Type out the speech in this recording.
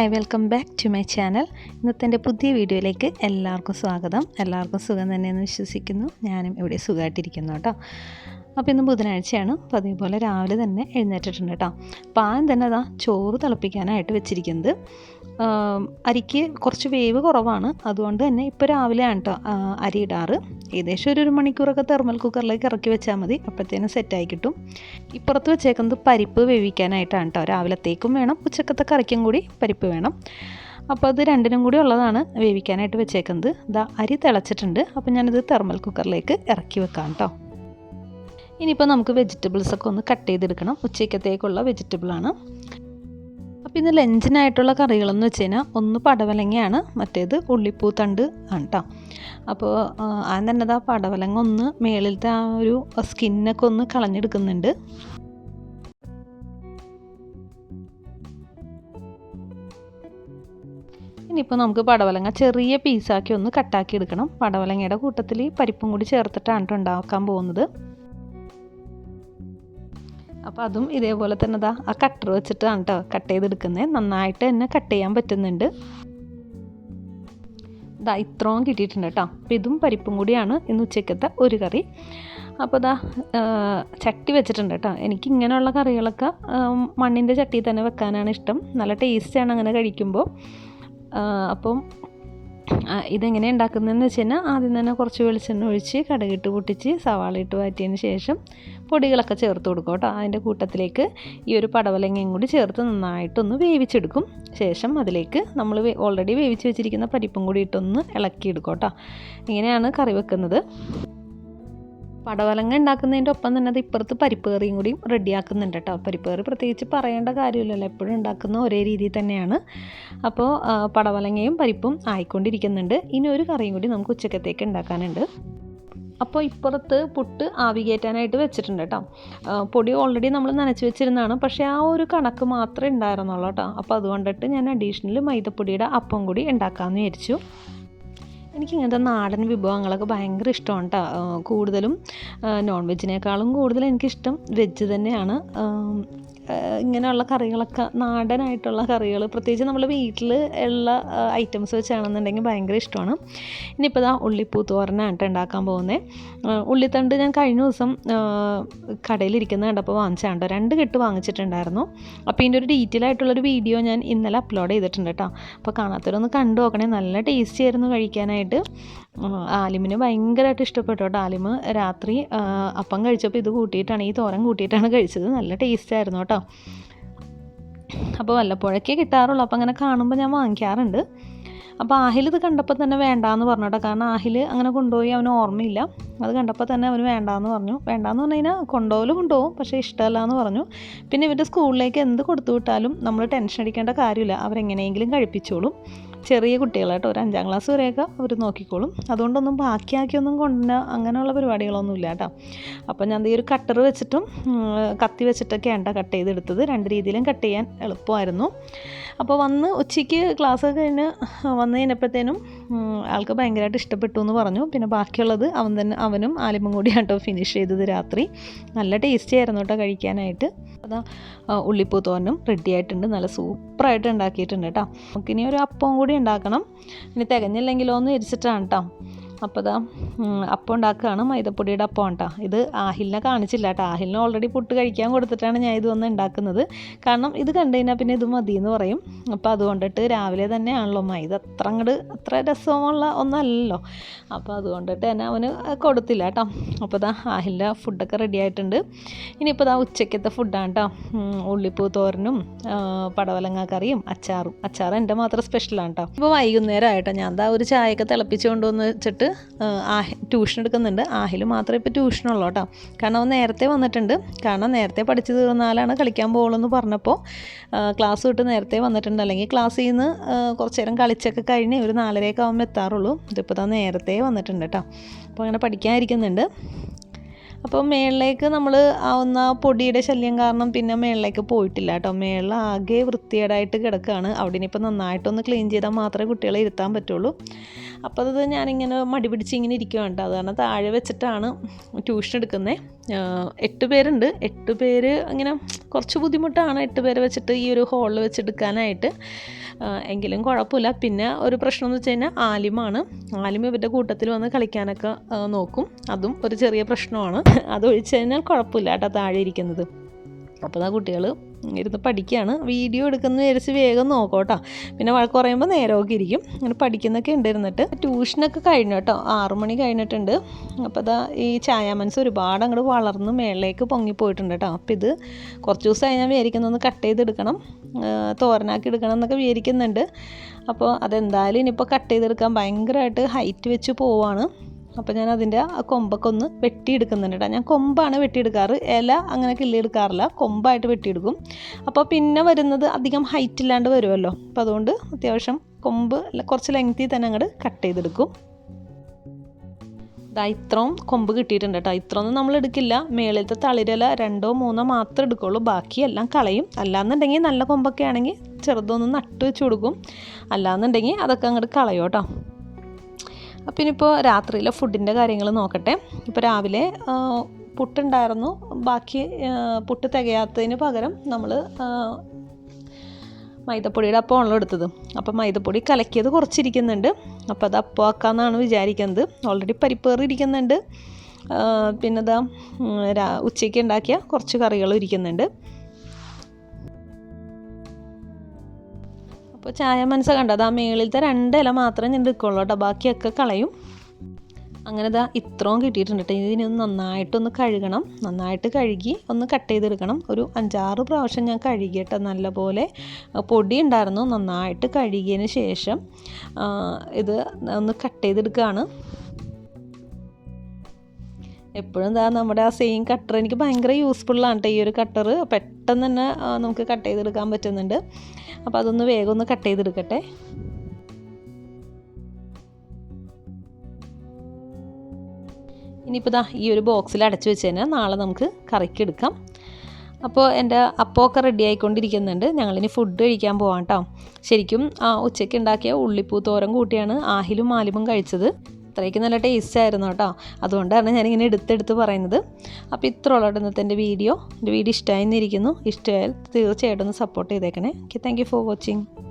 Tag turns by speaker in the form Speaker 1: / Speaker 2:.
Speaker 1: Hi welcome back to my channel. ഇന്നത്തെ എന്റെ പുതിയ വീഡിയോയിലേക്ക് എല്ലാവർക്കും സ്വാഗതം. എല്ലാവർക്കും സുഖം തന്നെയെന്ന് വിശ്വസിക്കുന്നു. ഞാനും ഇവിടെ സുഖമായിട്ടിരിക്കുന്നു കേട്ടോ. അപ്പോൾ ഇന്ന് ബുധനാഴ്ചയാണ്. അപ്പോൾ അതേപോലെ രാവിലെ തന്നെ എഴുന്നേറ്റിട്ടുണ്ട് കേട്ടോ. പാൻ തന്നെ അതാ ചോറ് തിളപ്പിക്കാനായിട്ട് വെച്ചിരിക്കുന്നത്. അരിക്ക് കുറച്ച് വേവ് കുറവാണ്. അതുകൊണ്ട് തന്നെ ഇപ്പോൾ രാവിലെയാണ് കേട്ടോ അരി ഇടാറ്. ഏകദേശം ഒരു ഒരു മണിക്കൂറൊക്കെ തെർമൽ കുക്കറിലേക്ക് ഇറക്കി വെച്ചാൽ മതി. അപ്പോഴത്തേനും സെറ്റായി കിട്ടും. ഇപ്പുറത്ത് വെച്ചേക്കുന്നത് പരിപ്പ് വേവിക്കാനായിട്ടാണ് കേട്ടോ രാവിലത്തേക്കും വേണം ഉച്ചക്കത്തെ കറിക്കും കൂടി പരിപ്പ് വേണം. അപ്പോൾ അത് രണ്ടിനും കൂടി ഉള്ളതാണ് വേവിക്കാനായിട്ട് വെച്ചേക്കുന്നത്. ഇതാ അരി തിളച്ചിട്ടുണ്ട്. അപ്പോൾ ഞാനിത് തെർമൽ കുക്കറിലേക്ക് ഇറക്കി വെക്കാം കേട്ടോ ഇനിയിപ്പോൾ നമുക്ക് വെജിറ്റബിൾസൊക്കെ ഒന്ന് കട്ട് ചെയ്തെടുക്കണം. ഉച്ചയ്ക്കത്തേക്കുള്ള വെജിറ്റബിളാണ് അപ്പോൾ ഇന്ന് ലഞ്ചിനായിട്ടുള്ള കറികളെന്ന് വെച്ച് കഴിഞ്ഞാൽ ഒന്ന് പടവലങ്ങയാണ് മറ്റേത് ഉള്ളിപ്പൂത്തണ്ട് ആണ് കേട്ടോ അപ്പോൾ ആ തന്നെ ആ പടവലങ്ങ ഒന്ന് മേളിലത്തെ ആ ഒരു സ്കിന്നൊക്കെ ഒന്ന് കളഞ്ഞെടുക്കുന്നുണ്ട്. ഇനിയിപ്പോൾ നമുക്ക് പടവലങ്ങ ചെറിയ പീസാക്കി ഒന്ന് കട്ടാക്കി എടുക്കണം പടവലങ്ങയുടെ കൂട്ടത്തിൽ പരിപ്പും കൂടി ചേർത്തിട്ടാണ് ട്ടോ ഉണ്ടാക്കാൻ പോകുന്നത്. അപ്പോൾ അതും ഇതേപോലെ തന്നെ ആ കട്ടർ വെച്ചിട്ടാണ് കേട്ടോ കട്ട് ചെയ്തെടുക്കുന്നത്. നന്നായിട്ട് തന്നെ കട്ട് ചെയ്യാൻ പറ്റുന്നുണ്ട്. ദാ ഇത്രയും കിട്ടിയിട്ടുണ്ട് കേട്ടോ. അപ്പോൾ ഇതും പരിപ്പും കൂടിയാണ് ഇന്ന് ഉച്ചയ്ക്കത്തെ ഒരു കറി. അപ്പോൾ ദാ ചട്ടി വെച്ചിട്ടുണ്ട് കേട്ടോ. എനിക്ക് ഇങ്ങനെയുള്ള കറികളൊക്കെ മണ്ണിന്റെ ചട്ടിയിൽ തന്നെ വെക്കാനാണ് ഇഷ്ടം. നല്ല ടേസ്റ്റാണ് അങ്ങനെ കഴിക്കുമ്പോൾ അപ്പം ഇതെങ്ങനെ ഉണ്ടാക്കുന്നതെന്ന് വെച്ച് കഴിഞ്ഞാൽ ആദ്യം തന്നെ കുറച്ച് വെളിച്ചെണ്ണ ഒഴിച്ച് കടുകിട്ട് പൊട്ടിച്ച് സവാള ഇട്ട് വാറ്റിയതിന് ശേഷം പൊടികളൊക്കെ ചേർത്ത് കൊടുക്കും കേട്ടോ. അതിന്റെ കൂട്ടത്തിലേക്ക് ഈ ഒരു പടവലങ്ങയും കൂടി ചേർത്ത് നന്നായിട്ടൊന്ന് വേവിച്ചെടുക്കും. ശേഷം അതിലേക്ക് നമ്മൾ ഓൾറെഡി വേവിച്ച് വെച്ചിരിക്കുന്ന പരിപ്പും കൂടി ഇട്ടൊന്ന് ഇളക്കിയെടുക്കും കേട്ടോ. ഇങ്ങനെയാണ് കറി വെക്കുന്നത്. പടവലങ്ങ ഉണ്ടാക്കുന്നതിന്റെ ഒപ്പം തന്നെ അത് ഇപ്പുറത്ത് പരിപ്പ് കറിയും കൂടിയും റെഡിയാക്കുന്നുണ്ട് കേട്ടോ. പരിപ്പ് കറി പ്രത്യേകിച്ച് പറയേണ്ട കാര്യമില്ലല്ലോ. എപ്പോഴും ഉണ്ടാക്കുന്ന ഒരേ രീതിയിൽ തന്നെയാണ്. അപ്പോൾ പടവലങ്ങയും പരിപ്പും ആയിക്കൊണ്ടിരിക്കുന്നുണ്ട്. ഇനി ഒരു കറിയും കൂടി നമുക്ക് ഉച്ചക്കത്തേക്ക് ഉണ്ടാക്കാനുണ്ട്. അപ്പോൾ ഇപ്പുറത്ത് പുട്ട് ആവി കയറ്റാനായിട്ട് വെച്ചിട്ടുണ്ട് കേട്ടോ. പൊടി ഓൾറെഡി നമ്മൾ നനച്ച് വെച്ചിരുന്നതാണ്. പക്ഷേ ആ ഒരു കണക്ക് മാത്രമേ ഉണ്ടായിരുന്നുള്ളൂ കേട്ടോ. അപ്പോൾ അതുകൊണ്ടിട്ട് ഞാൻ അഡീഷണൽ മൈദപ്പൊടിയുടെ അപ്പം കൂടി ഉണ്ടാക്കാമെന്ന് വിചാരിച്ചു. എനിക്ക് ഇങ്ങനത്തെ നാടൻ വിഭവങ്ങളൊക്കെ ഭയങ്കര ഇഷ്ടമാണ് കേട്ടോ കൂടുതലും നോൺ വെജിനേക്കാളും കൂടുതൽ എനിക്കിഷ്ടം വെജ് തന്നെയാണ്. ഇങ്ങനെയുള്ള കറികളൊക്കെ നാടനായിട്ടുള്ള കറികൾ പ്രത്യേകിച്ച് നമ്മൾ വീട്ടിൽ ഉള്ള ഐറ്റംസ് വെച്ചാണെന്നുണ്ടെങ്കിൽ ഭയങ്കര ഇഷ്ടമാണ്. ഇനിയിപ്പോൾ ഇതാ ഉള്ളിപ്പൂ തോരനാണ് കേട്ടോ ഉണ്ടാക്കാൻ പോകുന്നത് ഉള്ളിത്തണ്ട് ഞാൻ കഴിഞ്ഞ ദിവസം കടയിലിരിക്കുന്ന കണ്ടപ്പോൾ വാങ്ങിച്ചാണ് കേട്ടോ രണ്ട് കെട്ട് വാങ്ങിച്ചിട്ടുണ്ടായിരുന്നു. അപ്പോൾ ഇതിന്റെ ഒരു ഡീറ്റെയിൽ ആയിട്ടുള്ളൊരു വീഡിയോ ഞാൻ ഇന്നലെ അപ്ലോഡ് ചെയ്തിട്ടുണ്ട് കേട്ടോ അപ്പോൾ കാണാത്തവരൊന്ന് കണ്ടു നോക്കണേ നല്ല ടേസ്റ്റി ആയിരുന്നു കഴിക്കാനായിട്ട്. ഉം, ആലിമിന് ഭയങ്കരമായിട്ട് ഇഷ്ടപ്പെട്ടു കേട്ടോ. ആലിമ് രാത്രി അപ്പം കഴിച്ചപ്പോൾ ഇത് കൂട്ടിയിട്ടാണ് ഈ തോരൻ കൂട്ടിയിട്ടാണ് കഴിച്ചത്. നല്ല ടേസ്റ്റ് ആയിരുന്നു കേട്ടോ. അപ്പോൾ വല്ലപ്പോഴൊക്കെ കിട്ടാറുള്ളൂ. അപ്പോൾ അങ്ങനെ കാണുമ്പോൾ ഞാൻ വാങ്ങിക്കാറുണ്ട്. അപ്പോൾ ആഹിൽ ഇത് കണ്ടപ്പോൾ തന്നെ വേണ്ടാന്ന് പറഞ്ഞു കേട്ടോ. കാരണം ആഹിൽ അങ്ങനെ കൊണ്ടുപോയി അവന് ഓർമ്മയില്ല. അത് കണ്ടപ്പോൾ തന്നെ അവന് വേണ്ടാന്ന് പറഞ്ഞു. വേണ്ടാന്ന് പറഞ്ഞു കഴിഞ്ഞാൽ കൊണ്ടുപോകലും കൊണ്ടുപോകും. പക്ഷേ ഇഷ്ടമല്ല എന്ന് പറഞ്ഞു. പിന്നെ ഇവരുടെ സ്കൂളിലേക്ക് എന്ത് കൊടുത്തു വിട്ടാലും നമ്മൾ ടെൻഷൻ അടിക്കേണ്ട കാര്യമില്ല. അവരെങ്ങനെയെങ്കിലും കഴിപ്പിച്ചോളും. ചെറിയ കുട്ടികളായിട്ട് ഒരു അഞ്ചാം ക്ലാസ് വരെയൊക്കെ അവർ നോക്കിക്കോളും. അതുകൊണ്ടൊന്നും ബാക്കിയാക്കിയൊന്നും കൊണ്ടുവന്ന അങ്ങനെയുള്ള പരിപാടികളൊന്നും ഇല്ല കേട്ടോ. അപ്പോൾ ഞാൻ ഈ ഒരു കട്ടർ വെച്ചിട്ടും കത്തി വെച്ചിട്ടൊക്കെയാണ് കേട്ടോ കട്ട് ചെയ്തെടുത്തത്. രണ്ട് രീതിയിലും കട്ട് ചെയ്യാൻ എളുപ്പമായിരുന്നു. അപ്പോൾ വന്ന് ഉച്ചയ്ക്ക് ക്ലാസ് കഴിഞ്ഞ് വന്ന് കഴിഞ്ഞപ്പോഴത്തേനും ആൾക്ക് ഭയങ്കരമായിട്ട് ഇഷ്ടപ്പെട്ടു എന്ന് പറഞ്ഞു. പിന്നെ ബാക്കിയുള്ളത് അവൻ തന്നെ അവനും ആലിമും കൂടി കേട്ടോ ഫിനിഷ് ചെയ്തത് രാത്രി. നല്ല ടേസ്റ്റി ആയിരുന്നു കേട്ടോ കഴിക്കാനായിട്ട്. അതാ ആ, ഉള്ളിപ്പൂ തോരനും റെഡി ആയിട്ടുണ്ട്. നല്ല സൂപ്പറായിട്ട് ഉണ്ടാക്കിയിട്ടുണ്ട് കേട്ടോ നമുക്കിനി ഒരു അപ്പവും കൂടി ഉണ്ടാക്കണം. ഇനി തികഞ്ഞില്ലെങ്കിലോ എന്ന് വിരിച്ചിട്ടാണ് കേട്ടോ അപ്പോൾ ഇതാ അപ്പം ഉണ്ടാക്കുകയാണ് മൈദപ്പൊടിയുടെ അപ്പം കേട്ടോ. ഇത് ആഹിലിനെ കാണിച്ചില്ല കേട്ടോ. ആഹിലിനെ ഓൾറെഡി പുട്ട് കഴിക്കാൻ കൊടുത്തിട്ടാണ് ഞാൻ ഇത് വന്ന് ഉണ്ടാക്കുന്നത്. കാരണം ഇത് കണ്ടു കഴിഞ്ഞാൽ പിന്നെ ഇത് മതി എന്ന് പറയും. അപ്പോൾ അതുകൊണ്ടിട്ട് രാവിലെ തന്നെയാണല്ലോ മൈദ. അത്ര അങ്ങോട്ട് അത്ര രസമുള്ള ഒന്നല്ലല്ലോ. അപ്പോൾ അതുകൊണ്ടിട്ട് തന്നെ അവന് കൊടുത്തില്ല കേട്ടോ. അപ്പോൾ ഇതാ ആഹിലിന്റെ ഫുഡൊക്കെ റെഡി ആയിട്ടുണ്ട്. ഇനിയിപ്പോൾ ഇതാ ഉച്ചക്കത്തെ ഫുഡാണ് കേട്ടോ. ഉള്ളിപ്പൂ തോരനും പടവലങ്ങ കറിയും അച്ചാറും. അച്ചാർ എന്റെ മാത്രം സ്പെഷ്യലാണ് കേട്ടോ. ഇപ്പോൾ വൈകുന്നേരം ആയിട്ടോ ഞാൻ എന്താ ഒരു ചായയൊക്കെ തിളപ്പിച്ച് കൊണ്ടുവന്ന് വെച്ചിട്ട് ആഹി ട്യൂഷൻ എടുക്കുന്നുണ്ട്. ആഹിൽ മാത്രമേ ഇപ്പോൾ ട്യൂഷനുള്ളൂ കേട്ടോ. കാരണം അവൻ നേരത്തെ വന്നിട്ടുണ്ട്. കാരണം നേരത്തെ പഠിച്ചു തീർന്നാലാണ് കളിക്കാൻ പോകുള്ളൂ എന്ന് പറഞ്ഞപ്പോൾ ക്ലാസ് വിട്ട് നേരത്തെ വന്നിട്ടുണ്ട്. അല്ലെങ്കിൽ ക്ലാസ്സിൽ നിന്ന് കുറച്ച് നേരം കളിച്ചൊക്കെ കഴിഞ്ഞ് ഒരു നാലരയൊക്കെ ആകുമ്പോൾ എത്താറുള്ളൂ. ഇതിപ്പോൾ താ നേരത്തെ വന്നിട്ടുണ്ട് കേട്ടോ. അപ്പോൾ അങ്ങനെ പഠിക്കാനിരിക്കുന്നുണ്ട്. അപ്പോൾ മേളിലേക്ക് നമ്മൾ ആവുന്ന പൊടിയുടെ ശല്യം കാരണം പിന്നെ മേളിലേക്ക് പോയിട്ടില്ല കേട്ടോ. മേളിൽ ആകെ വൃത്തികേടായിട്ട് കിടക്കുകയാണ് അവിടെ ഇനിയിപ്പോൾ നന്നായിട്ടൊന്ന് ക്ലീൻ ചെയ്താൽ മാത്രമേ കുട്ടികളെ ഇരുത്താൻ പറ്റുള്ളൂ. അപ്പോൾ അത് ഞാനിങ്ങനെ മടി പിടിച്ച് ഇങ്ങനെ ഇരിക്കുകയാണ് കേട്ടോ. അത് കാരണം താഴെ വെച്ചിട്ടാണ് ട്യൂഷൻ എടുക്കുന്നത് എട്ട് പേരുണ്ട്. എട്ട് പേര് അങ്ങനെ കുറച്ച് ബുദ്ധിമുട്ടാണ്. എട്ട് പേരെ വെച്ചിട്ട് ഈ ഒരു ഹോളിൽ വെച്ചെടുക്കാനായിട്ട്. എങ്കിലും കുഴപ്പമില്ല. പിന്നെ ഒരു പ്രശ്നം എന്ന് വെച്ച് കഴിഞ്ഞാൽ ആലിമാണ്. ആലിം ഇവരുടെ കൂട്ടത്തിൽ വന്ന് കളിക്കാനൊക്കെ നോക്കും. അതും ഒരു ചെറിയ പ്രശ്നമാണ്. അത് ഒഴിച്ച് കഴിഞ്ഞാൽ കുഴപ്പമില്ല കേട്ടോ താഴെ ഇരിക്കുന്നത്. അപ്പോൾ ആ കുട്ടികൾ ഇരുന്ന് പഠിക്കുകയാണ് വീഡിയോ എടുക്കുന്ന വിചാരിച്ച് വേഗം നോക്കോട്ടോ. പിന്നെ വഴക്ക് പറയുമ്പോൾ നേരമൊക്കെ ഇരിക്കും. അങ്ങനെ പഠിക്കുന്നൊക്കെ ഉണ്ടായിരുന്നിട്ട് ട്യൂഷനൊക്കെ കഴിഞ്ഞു കേട്ടോ. ആറു മണി കഴിഞ്ഞിട്ടുണ്ട്. അപ്പോൾ അതാ ഈ ചായാമൻസ് ഒരുപാട് അങ്ങോട്ട് വളർന്ന് മേളിലേക്ക് പൊങ്ങിപ്പോയിട്ടുണ്ട് കേട്ടോ. അപ്പോൾ ഇത് കുറച്ച് ദിവസമായി ഞാൻ വിചാരിക്കുന്നൊന്ന് കട്ട് ചെയ്തെടുക്കണം. തോരനാക്കി എടുക്കണം എന്നൊക്കെ വിചാരിക്കുന്നുണ്ട്. അപ്പോൾ അതെന്തായാലും ഇനിയിപ്പോൾ കട്ട് ചെയ്തെടുക്കാൻ ഭയങ്കരമായിട്ട് ഹൈറ്റ് വെച്ച് പോവാണ്. അപ്പോൾ ഞാൻ അതിന്റെ ആ കൊമ്പൊക്കെ ഒന്ന് വെട്ടിയെടുക്കുന്നുണ്ട് ഞാൻ കൊമ്പാണ് വെട്ടിയെടുക്കാറ്. ഇല അങ്ങനെ കിള്ളിയെടുക്കാറില്ല കൊമ്പായിട്ട് വെട്ടിയെടുക്കും. അപ്പോൾ പിന്നെ വരുന്നത് അധികം ഹൈറ്റ് ഇല്ലാണ്ട് വരുമല്ലോ അപ്പോൾ അതുകൊണ്ട് അത്യാവശ്യം കൊമ്പ് കുറച്ച് ലെങ്തി തന്നെ അങ്ങോട്ട് കട്ട് ചെയ്തെടുക്കും. ദാ ഇത്രയും കൊമ്പ് കിട്ടിയിട്ടുണ്ട് കേട്ടോ ഇത്രയൊന്നും നമ്മൾ എടുക്കില്ല. മേളിലത്തെ തളിരല രണ്ടോ മൂന്നോ മാത്രമേ എടുക്കുള്ളൂ. ബാക്കിയെല്ലാം കളയും. അല്ലാന്നുണ്ടെങ്കിൽ നല്ല കൊമ്പൊക്കെ ആണെങ്കിൽ ചെറുതൊന്ന് നട്ട് വെച്ച് കൊടുക്കും. അല്ലാന്നുണ്ടെങ്കിൽ അതൊക്കെ അങ്ങോട്ട് കളയും കേട്ടോ അപ്പം ഇനിയിപ്പോൾ രാത്രിയിലെ ഫുഡിന്റെ കാര്യങ്ങൾ നോക്കട്ടെ. ഇപ്പോൾ രാവിലെ പുട്ടുണ്ടായിരുന്നു. ബാക്കി പുട്ട് തികയാത്തതിന് പകരം നമ്മൾ മൈദപ്പൊടിയുടെ അപ്പമാണല്ലോ എടുത്തത്. അപ്പം മൈദപ്പൊടി കലക്കിയത് കുറച്ചിരിക്കുന്നുണ്ട്. അപ്പോൾ അത് അപ്പം ആക്കാമെന്നാണ് വിചാരിക്കുന്നത് ഓൾറെഡി പരിപ്പേറി ഇരിക്കുന്നുണ്ട്. പിന്നെ ഉച്ചയ്ക്ക് ഉണ്ടാക്കിയ കുറച്ച് കറികളും ഇരിക്കുന്നുണ്ട്. അപ്പോൾ ചായ മനസ്സ കണ്ടത് ആ മേളിലത്തെ രണ്ട് ഇല മാത്രമേ ഞാൻ എടുക്കുള്ളൂ കേട്ടോ. ബാക്കിയൊക്കെ കളയും. അങ്ങനെ ഇതാ ഇത്രയും കിട്ടിയിട്ടുണ്ട് കേട്ടോ. ഇതിനൊന്ന് നന്നായിട്ടൊന്ന് കഴുകണം. നന്നായിട്ട് കഴുകി ഒന്ന് കട്ട് ചെയ്തെടുക്കണം. ഒരു അഞ്ചാറ് പ്രാവശ്യം ഞാൻ കഴുകി കേട്ടോ നല്ലപോലെ. പൊടി ഉണ്ടായിരുന്നു. നന്നായിട്ട് കഴുകിയതിന് ശേഷം ഇത് ഒന്ന് കട്ട് ചെയ്തെടുക്കുകയാണ്. എപ്പോഴും എന്താ നമ്മുടെ ആ സെയിം കട്ടർ എനിക്ക് ഭയങ്കര യൂസ്ഫുള്ളാണ് കേട്ടോ ഈ ഒരു കട്ടർ പെട്ടെന്ന് തന്നെ നമുക്ക് കട്ട് ചെയ്തെടുക്കാൻ പറ്റുന്നുണ്ട്. അപ്പോൾ അതൊന്ന് വേഗം ഒന്ന് കട്ട് ചെയ്തെടുക്കട്ടെ. ഇനിയിപ്പോൾ ദാ ഈ ഒരു ബോക്സിൽ അടച്ചു വെച്ച് കഴിഞ്ഞാൽ നാളെ നമുക്ക് കറിക്ക് എടുക്കാം. അപ്പോൾ എന്റെ അപ്പമൊക്കെ റെഡി ആയിക്കൊണ്ടിരിക്കുന്നുണ്ട്. ഞങ്ങളിനി ഫുഡ് കഴിക്കാൻ പോവാം കേട്ടോ ശരിക്കും ഉച്ചയ്ക്ക് ഉണ്ടാക്കിയ ഉള്ളിപ്പൂ തോരൻ കൂട്ടിയാണ് ആഹിലും മാലിമും കഴിച്ചത്. അത്രയ്ക്ക് നല്ല ടേസ്റ്റ് ആയിരുന്നു കേട്ടോ. അതുകൊണ്ടാണ് ഞാനിങ്ങനെ എടുത്തെടുത്ത് പറയുന്നത്. അപ്പോൾ ഇത്ര ഉള്ളൂ ഇന്നത്തെ എന്റെ വീഡിയോ. എന്റെ വീഡിയോ ഇഷ്ടമായിരിക്കുന്നു ഇഷ്ടമായാൽ തീർച്ചയായിട്ടും ഒന്ന് സപ്പോർട്ട് ചെയ്തേക്കണേ. Okay thank you for watching